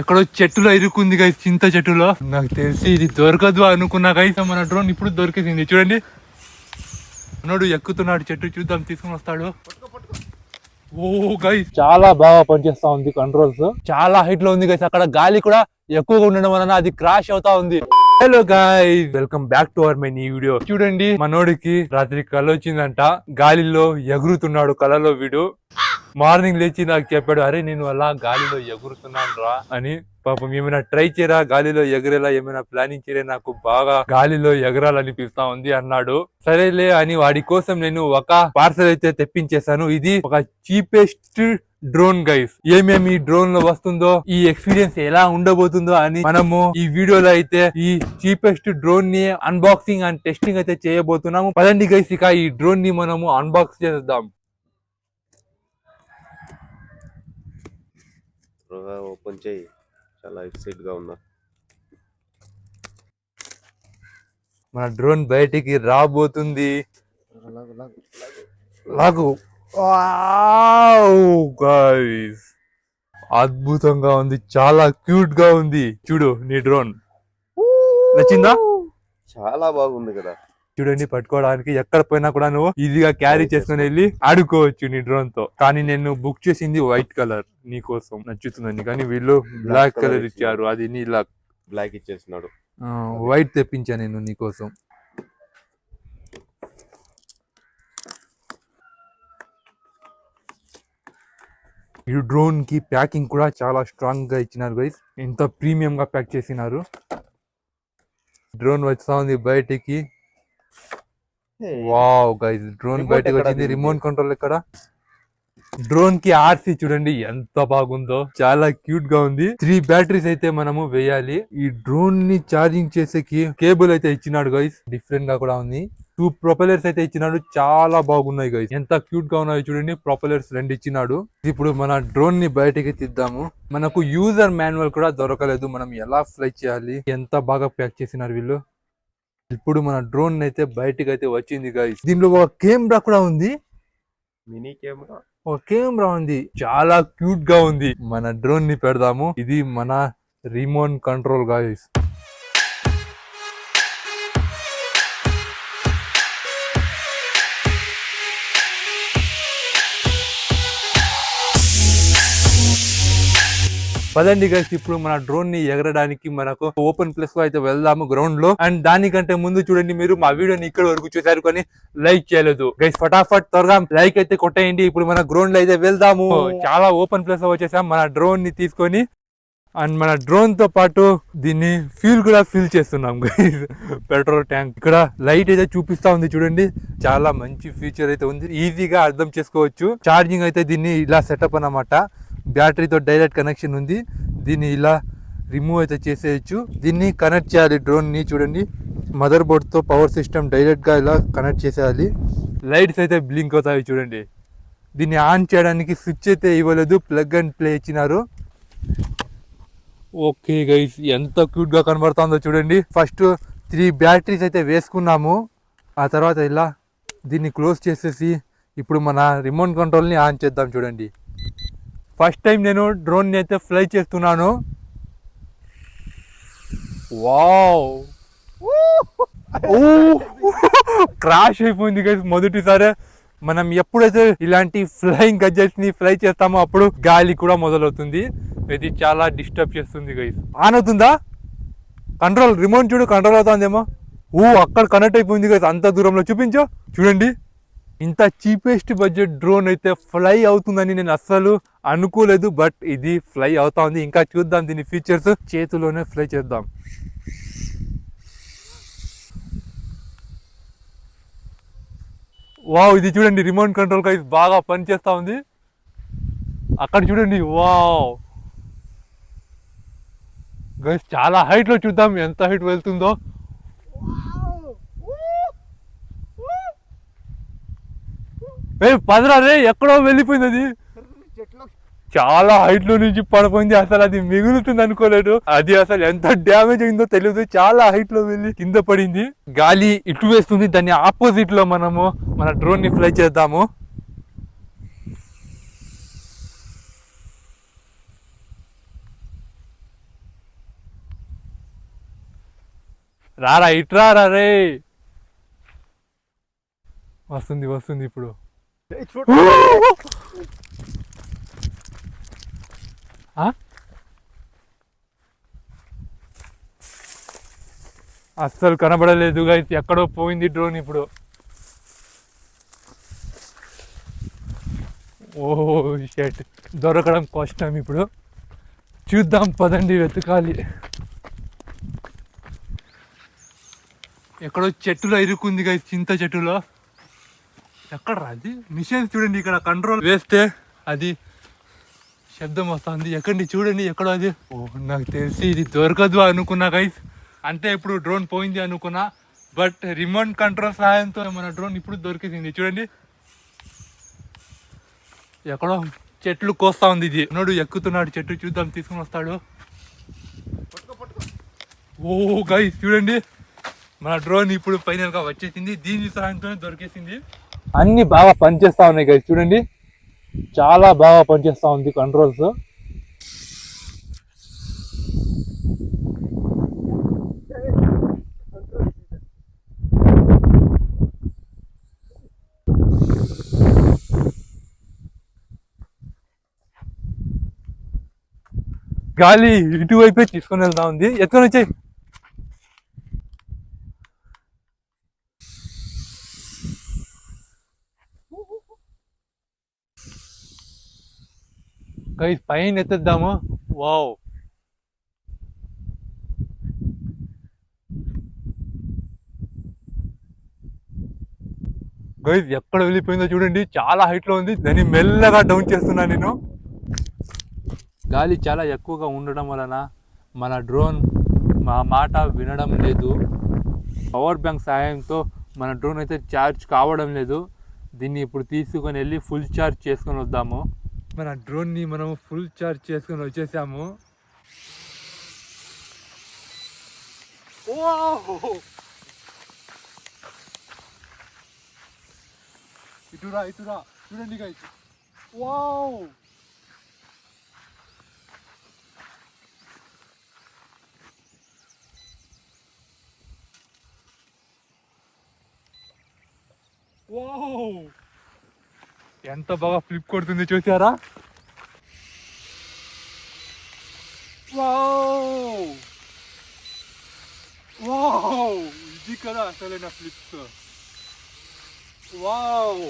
ఎక్కడో చెట్టులో ఇరుక్కుంది గైస్ చింత చెట్టులో. నాకు తెలిసి ఇది దొరకదు అనుకున్నా గైస్ మన డ్రోన్ ఇప్పుడు దొరికింది చూడండి. మనోడు ఎక్కుతున్నాడు చెట్టు చూద్దాం తీసుకుని వస్తాడు. ఓ గైస్ చాలా బాగా పనిచేస్తా ఉంది కంట్రోల్స్ చాలా హైట్లో ఉంది గైస్ అక్కడ గాలి కూడా ఎక్కువగా ఉండడం వలన అది క్రాష్ అవుతా ఉంది. Hello guy welcome back to our my నీ వీడియో చూడండి మనోడికి రాత్రి కళ వచ్చిందంట. గాలిలో ఎగురుతున్నాడు కళలో వీడు. మార్నింగ్ లేచి నాకు చెప్పాడు అరే నేను అలా గాలిలో ఎగురుతున్నాను రా అని పాపం ఏమైనా ట్రై చేయరా? గాలిలో ఎగరేలా? ఏమైనా ప్లానింగ్ చేయరా? నాకు బాగా గాలిలో ఎగరాలనిపిస్తా ఉంది అన్నాడు. సరేలే అని వాడి కోసం నేను ఒక పార్సల్ అయితే తెప్పించేశాను. ఇది ఒక చీపెస్ట్ డ్రోన్ గైస్ ఏమేమి డ్రోన్లో వస్తుందో ఈ ఎక్స్పీరియన్స్ ఎలా ఉండబోతుందో అని మనము ఈ వీడియోలో అయితే ఈ చీపెస్ట్ డ్రోన్ని అన్బాక్సింగ్ అండ్ టెస్టింగ్ అయితే చేయబోతున్నాము. పదండి గైస్ ఇక ఈ డ్రోన్ని మనము అన్బాక్స్ చేద్దాం. ఓపెన్ చేయి. చాలా ఎక్సైట్గా ఉన్నా మన డ్రోన్ బయటికి రాబోతుంది. లాగు గైస్ అద్భుతంగా ఉంది. చాలా క్యూట్గా ఉంది. చూడు నీ డ్రోన్. నచ్చిందా? చాలా బాగుంది కదా. చూడండి పట్టుకోవడానికి ఎక్కడ పోయినా కూడా నువ్వు ఈజీగా క్యారీ చేసుకుని వెళ్ళి ఆడుకోవచ్చు నీ డ్రోన్తో. కానీ నేను బుక్ చేసింది వైట్ కలర్ నీ కోసం. నచ్చుతుందని కానీ వీళ్ళు బ్లాక్ కలర్ ఇచ్చారు. అది నీ లక్ బ్లాక్ ఇచ్చేసినాడు. వైట్ తెప్పించాను నేను నీ కోసం. ఈ డ్రోన్కి ప్యాకింగ్ కూడా చాలా స్ట్రాంగ్గా ఇచ్చినారు గైస్ ఎంత ప్రీమియం గా ప్యాక్ చేసినారు. డ్రోన్ వచ్చా ఉంది బయటికి వావ్ గైస్ డ్రోన్ బయటకు వచ్చింది? రిమోట్ కంట్రోల్ ఎక్కడ? డ్రోన్కి ఆర్సీ చూడండి ఎంత బాగుందో. చాలా క్యూట్గా ఉంది. త్రీ బ్యాటరీస్ అయితే మనము వేయాలి. ఈ డ్రోన్ని ఛార్జింగ్ చేసేకి కేబుల్ అయితే ఇచ్చినాడు గైస్. డిఫరెంట్గా కూడా ఉంది. టూ ప్రొపెలర్స్ అయితే ఇచ్చినాడు. చాలా బాగున్నాయి గైస్. ఎంత క్యూట్గా ఉన్నాయో చూడండి. ప్రొపెలర్స్ రెండు ఇచ్చినాడు. ఇప్పుడు మన డ్రోన్ని బయటికి తీద్దాము. మనకు యూజర్ మాన్యువల్ కూడా దొరకలేదు. మనం ఎలా ఫ్లై చేయాలి? ఎంత బాగా ప్యాక్ చేసినారు వీళ్ళు? ఇప్పుడు మన డ్రోన్ అయితే బయటికి అయితే వచ్చింది గైస్ దీనిలో ఒక కెమెరా కూడా ఉంది. మినీ కెమెరా ఒక కెమెరా ఉంది. చాలా క్యూట్గా ఉంది. మన డ్రోన్ని పెడదాము. ఇది మన రిమోట్ కంట్రోల్ గాయస్ పదండి గైస్ ఇప్పుడు మన డ్రోన్ని ఎగరడానికి మనకు ఓపెన్ ప్లేస్లో అయితే వెళ్దాము గ్రౌండ్లో. అండ్ దానికంటే ముందు చూడండి మీరు మా వీడియోని ఇక్కడ వరకు చూసారు కానీ లైక్ చేయలేదు. గైస్ ఫటాఫట్ త్వరగా లైక్ అయితే కొట్టేయండి. ఇప్పుడు మన గ్రౌండ్లో అయితే వెళ్దాము. చాలా ఓపెన్ ప్లేస్లో వచ్చేసాం. మన డ్రోన్ని తీసుకొని అండ్ మన డ్రోన్తో పాటు దీన్ని ఫ్యూల్ కూడా ఫిల్ చేస్తున్నాం గైస్ పెట్రోల్ ట్యాంక్ ఇక్కడ లైట్ అయితే చూపిస్తా ఉంది చూడండి. చాలా మంచి ఫీచర్ అయితే ఉంది. ఈజీగా అర్థం చేసుకోవచ్చు. ఛార్జింగ్ అయితే దీన్ని ఇలా సెటప్ అన్నమాట. బ్యాటరీతో డైరెక్ట్ కనెక్షన్ ఉంది. దీన్ని ఇలా రిమూవ్ అయితే చేసేయచ్చు. దీన్ని కనెక్ట్ చేయాలి డ్రోన్ని చూడండి. మదర్ బోర్డ్తో పవర్ సిస్టమ్ డైరెక్ట్గా ఇలా కనెక్ట్ చేసేయాలి. లైట్స్ అయితే బ్లింక్ అవుతాయి చూడండి. దీన్ని ఆన్ చేయడానికి స్విచ్ అయితే ఇవ్వలేదు. ప్లగ్ అండ్ ప్లే ఇచ్చినారు. ఓకే గైస్ ఎంత క్యూట్గా కనబడుతుందో చూడండి. ఫస్ట్ త్రీ బ్యాటరీస్ అయితే వేసుకున్నాము. ఆ తర్వాత ఇలా దీన్ని క్లోజ్ చేసేసి ఇప్పుడు మన రిమోట్ కంట్రోల్ని ఆన్ చేద్దాం చూడండి. ఫస్ట్ టైం నేను డ్రోన్ని అయితే ఫ్లై చేస్తున్నాను. వావ్. క్రాష్ అయిపోయింది గైస్ మొదటిసారి. మనం ఎప్పుడైతే ఇలాంటి ఫ్లయింగ్ గజెట్స్ని ఫ్లై చేస్తామో అప్పుడు గాలి కూడా మొదలవుతుంది. ఇది చాలా డిస్టర్బ్ చేస్తుంది గైస్ ఆన్ అవుతుందా? కంట్రోల్ రిమోట్ చూడు కంట్రోల్ అవుతుందేమో. ఊ అక్కడ కనెక్ట్ అయిపోయింది గైస్ అంత దూరంలో చూపించు. చూడండి. ఇంత చీపెస్ట్ బడ్జెట్ డ్రోన్ అయితే ఫ్లై అవుతుందని నేను అస్సలు అనుకోలేదు బట్ ఇది ఫ్లై అవుతా ఉంది. ఇంకా చూద్దాం దీని ఫీచర్స్ చేతిలోనే ఫ్లై చేద్దాం. వావ్ ఇది చూడండి రిమోట్ కంట్రోల్ గైస్ బాగా పనిచేస్తా ఉంది. అక్కడ చూడండి వావ్ గైస్ చాలా హైట్లో చూద్దాం ఎంత హైట్ వెళ్తుందో. ఏ పదరా రే ఎక్కడో వెళ్ళిపోయింది అది చాలా హైట్లో నుంచి పడిపోయింది అసలు అది మిగులుతుంది అనుకోలేదు. అది అసలు ఎంత డ్యామేజ్ అయిందో తెలియదు చాలా హైట్లో వెళ్ళి కింద పడింది. గాలి ఇటు వేస్తుంది దాన్ని ఆపోజిట్లో మనము మన డ్రోన్ని ఫ్లై చేద్దాము. రారా ఇట్రా రే. వస్తుంది వస్తుంది ఇప్పుడు. ఆ? అస్సలు కనబడలేదు గైస్ ఎక్కడో పోయింది డ్రోన్ ఇప్పుడు. ఓ షెట్ దొరకడం కష్టం ఇప్పుడు. చూద్దాం పదండి వెతకాలి. ఎక్కడో చెట్టులో ఇరుక్కుంది గైస్ చింత చెట్టులో. ఎక్కడ అది? మిషన్ చూడండి ఇక్కడ కంట్రోల్ వేస్తే అది శబ్దం వస్తుంది. ఎక్కడి చూడండి ఎక్కడో అది. ఓ నాకు తెలిసి ఇది దొరకదు అనుకున్నా గైస్ అంటే ఇప్పుడు డ్రోన్ పోయింది అనుకున్నా. బట్ రిమోట్ కంట్రోల్ సహాయంతో మన డ్రోన్ ఇప్పుడు దొరికింది చూడండి. ఎక్కడో చెట్లు కోస్తా ఉంది ఇది. నోడు ఎక్కుతున్నాడు చెట్టు చూద్దాం తీసుకుని వస్తాడు. ఓ గైస్ చూడండి. మన డ్రోన్ ఇప్పుడు ఫైనల్గా వచ్చేసింది. దీని సహాయంతోనే దొరికేసింది. అన్ని బాగా పనిచేస్తూ ఉన్నాయి కదా చూడండి. చాలా బాగా పనిచేస్తూ ఉంది కంట్రోల్స్ గాలి ఇటువైపే తీసుకొని వెళ్తా ఉంది. ఎత్తుకొని వచ్చాయి. గైస్ పైన ఎత్తేద్దాము? వావ్ గైస్ ఎక్కడ వెళ్ళిపోయిందో చూడండి. చాలా హైట్లో ఉంది. దాన్ని మెల్లగా డౌన్ చేస్తున్నా నేను. గాలి చాలా ఎక్కువగా ఉండడం వలన మన డ్రోన్ మా మాట వినడం లేదు. పవర్ బ్యాంక్ సహాయంతో మన డ్రోన్ అయితే ఛార్జ్ కావడం లేదు. దీన్ని ఇప్పుడు తీసుకొని వెళ్ళి ఫుల్ ఛార్జ్ చేసుకొని వద్దాము. మన డ్రోన్ని మనం ఫుల్ ఛార్జ్ చేసుకొని వచ్చేసాము. ఇటురా ఇటురా. చూడండి గైస్ వావ్! ఎంత బాగా ఫ్లిప్ కొడుతుంది చూసారా వావ్ వావ్ ఇది కదా ఫ్లిప్స్ వావ్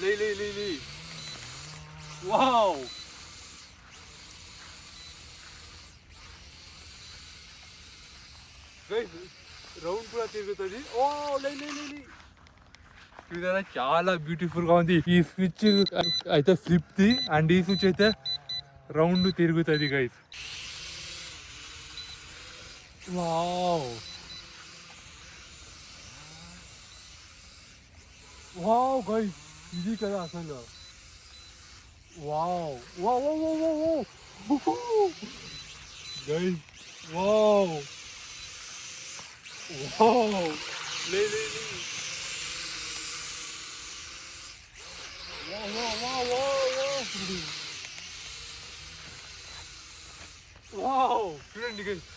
లే లే లే లే వావ్ రౌండ్ కూడా తిరుగుతుంది ఓ లే లే లే లే చూసారా చాలా బ్యూటిఫుల్గా ఉంది ఈ స్విచ్ అయితే ఫ్లిప్ ది అండ్ ఈ స్విచ్ అయితే రౌండ్ తిరుగుతుంది గైస్ వావ్ వావ్ గైస్ ఇది కదా అసలు wow wow wow wow wow guys wow wow లే లే లే Whoa, whoa, whoa, whoa, whoa. Wow, చూడండి guys.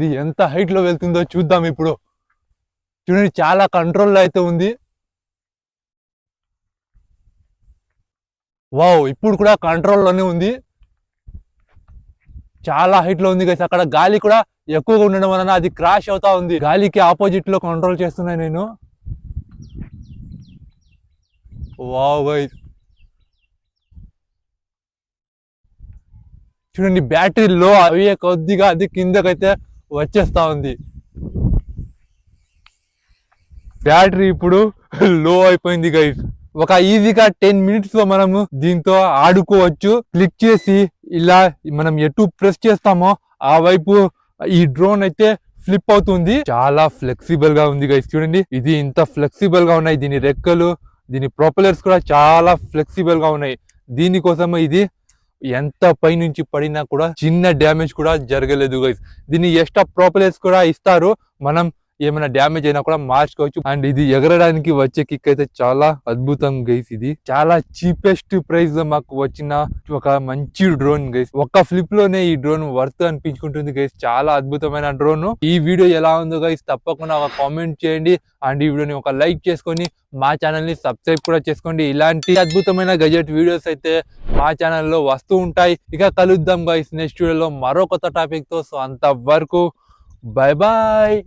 ఇది ఎంత హైట్లో వెళ్తుందో చూద్దాం ఇప్పుడు. చూడండి చాలా కంట్రోల్ అయితే ఉంది. వావ్ ఇప్పుడు కూడా కంట్రోల్లోనే ఉంది. చాలా హైట్లో ఉంది కదా అక్కడ గాలి కూడా ఎక్కువగా ఉండడం వలన అది క్రాష్ అవుతా ఉంది. గాలికి ఆపోజిట్లో కంట్రోల్ చేస్తున్నా నేను. వావ్ గైస్ చూడండి బ్యాటరీ లో అవి కొద్దిగా అది కిందకైతే వచ్చేస్తా ఉంది. బ్యాటరీ ఇప్పుడు లో అయిపోయింది గైస్ ఒక ఈజీగా టెన్ మినిట్స్లో మనము దీంతో ఆడుకోవచ్చు. క్లిక్ చేసి ఇలా మనం ఎటు ప్రెస్ చేస్తామో ఆ వైపు ఈ డ్రోన్ అయితే ఫ్లిప్ అవుతుంది. చాలా ఫ్లెక్సిబుల్గా ఉంది గైస్ చూడండి. ఇది ఇంత ఫ్లెక్సిబుల్గా ఉన్నాయి. దీని రెక్కలు దీని ప్రొపెలర్స్ కూడా చాలా ఫ్లెక్సిబుల్గా ఉన్నాయి. దీనికోసం ఇది ఎంత పై నుంచి పడినా కూడా చిన్న డ్యామేజ్ కూడా జరగలేదు గైస్ దీన్ని ఎక్స్ట్రా ప్రాపర్లెస్ కూడా ఇస్తారు. మనం ఏమైనా డ్యామేజ్ అయినా కూడా మార్చుకోవచ్చు. అండ్ ఇది ఎగరడానికి వచ్చే కిక్ అయితే చాలా అద్భుతం గైస్ ఇది. చాలా చీపెస్ట్ ప్రైస్లో మాకు వచ్చిన ఒక మంచి డ్రోన్ గైస్ ఒక్క ఫ్లిప్లోనే ఈ డ్రోన్ వర్త్ అనిపించుకుంటుంది గైస్ చాలా అద్భుతమైన డ్రోన్ ఈ వీడియో ఎలా ఉందో గైస్ తప్పకుండా ఒక కామెంట్ చేయండి. అండ్ ఈ వీడియోని ఒక లైక్ చేసుకొని మా ఛానల్ని సబ్స్క్రైబ్ కూడా చేసుకోండి. ఇలాంటి అద్భుతమైన గజెట్ వీడియోస్ అయితే మా ఛానల్లో వస్తూ ఉంటాయి. ఇక కలుద్దాం గైస్ నెక్స్ట్ వీడియోలో మరో కొత్త టాపిక్తో. సో అంతవరకు బాయ్ బాయ్